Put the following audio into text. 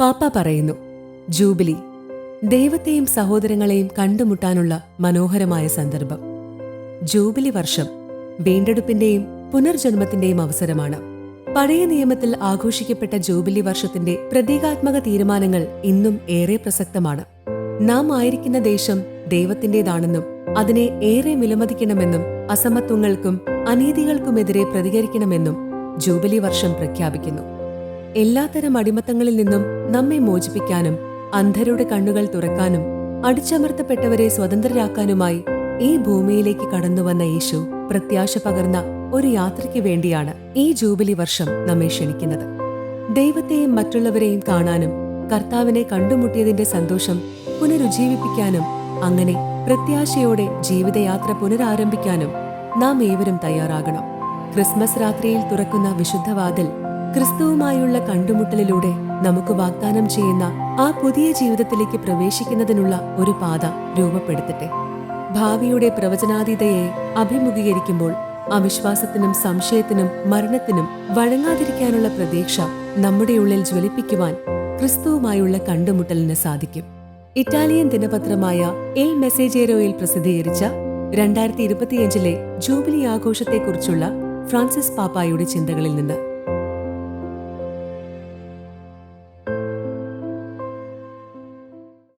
പാപ്പ പറയുന്നു ജൂബിലി ദൈവത്തെയും സഹോദരങ്ങളെയും കണ്ടുമുട്ടാനുള്ള മനോഹരമായ സന്ദർഭം. ജൂബിലി വർഷം വീണ്ടെടുപ്പിന്റെയും പുനർജന്മത്തിന്റെയും അവസരമാണ്. പഴയ നിയമത്തിൽ ആഘോഷിക്കപ്പെട്ട ജൂബിലി വർഷത്തിന്റെ പ്രതീകാത്മക തീരുമാനങ്ങൾ ഇന്നും ഏറെ പ്രസക്തമാണ്. നാം ആയിരിക്കുന്ന ദേശം ദൈവത്തിന്റേതാണെന്നും അതിനെ ഏറെ വിലമതിക്കണമെന്നും അസമത്വങ്ങൾക്കും അനീതികൾക്കുമെതിരെ പ്രതികരിക്കണമെന്നും ജൂബിലി വർഷം പ്രഖ്യാപിക്കുന്നു. എല്ലാത്തരം അടിമത്തങ്ങളിൽ നിന്നും നമ്മെ മോചിപ്പിക്കാനും അന്ധരുടെ കണ്ണുകൾ തുറക്കാനും അടിച്ചമർത്തപ്പെട്ടവരെ സ്വതന്ത്രരാക്കാനുമായി ഈ ഭൂമിയിലേക്ക് കടന്നുവന്ന യേശു പ്രത്യാശ പകർന്ന ഒരു യാത്രയ്ക്ക് വേണ്ടിയാണ് ഈ ജൂബിലി വർഷം നമ്മെ ക്ഷണിക്കുന്നത്. ദൈവത്തെയും മറ്റുള്ളവരെയും കാണാനും കർത്താവിനെ കണ്ടുമുട്ടിയതിന്റെ സന്തോഷം പുനരുജ്ജീവിപ്പിക്കാനും അങ്ങനെ പ്രത്യാശയോടെ ജീവിതയാത്ര പുനരാരംഭിക്കാനും നാം ഏവരും തയ്യാറാകണം. ക്രിസ്മസ് രാത്രിയിൽ തുറക്കുന്ന വിശുദ്ധവാതിൽ ക്രിസ്തുവുമായുള്ള കണ്ടുമുട്ടലിലൂടെ നമുക്ക് വാഗ്ദാനം ചെയ്യുന്ന ആ പുതിയ ജീവിതത്തിലേക്ക് പ്രവേശിക്കുന്നതിനുള്ള ഒരു പാത രൂപപ്പെടുത്തട്ടെ. ഭാവിയുടെ പ്രവചനാതീതയെ അഭിമുഖീകരിക്കുമ്പോൾ അവിശ്വാസത്തിനും സംശയത്തിനും മരണത്തിനും വഴങ്ങാതിരിക്കാനുള്ള പ്രതീക്ഷ നമ്മുടെ ഉള്ളിൽ ജ്വലിപ്പിക്കുവാൻ ക്രിസ്തുവുമായുള്ള കണ്ടുമുട്ടലിന് സാധിക്കും. ഇറ്റാലിയൻ ദിനപത്രമായ എൽ മെസ്സേജേരോയിൽ പ്രസിദ്ധീകരിച്ച രണ്ടായിരത്തി ഇരുപത്തിയഞ്ചിലെ ജൂബിലി ആഘോഷത്തെക്കുറിച്ചുള്ള ഫ്രാൻസിസ് പാപ്പായുടെ ചിന്തകളിൽ നിന്ന്